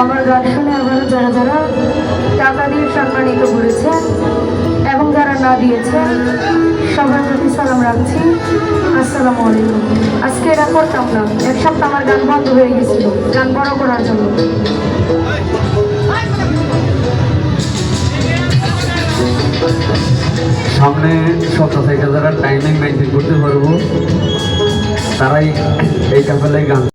আমার গান শুনে আমারও যারা যারা টাকা দিয়ে সম্মানিত করেছেন এবং যারা না দিয়েছেন, সবার সালাম রাখছি। আসসালামু আলাইকুম। আজকে এটা করতাম না। এক সপ্তাহ আমার গান বন্ধ হয়ে গেছিল। গান বড় করার জন্য। সামনে সপ্তাহ থেকে যারা টাইমিং মেনটেন করতে পারব তারাই এই কাপেলে গান।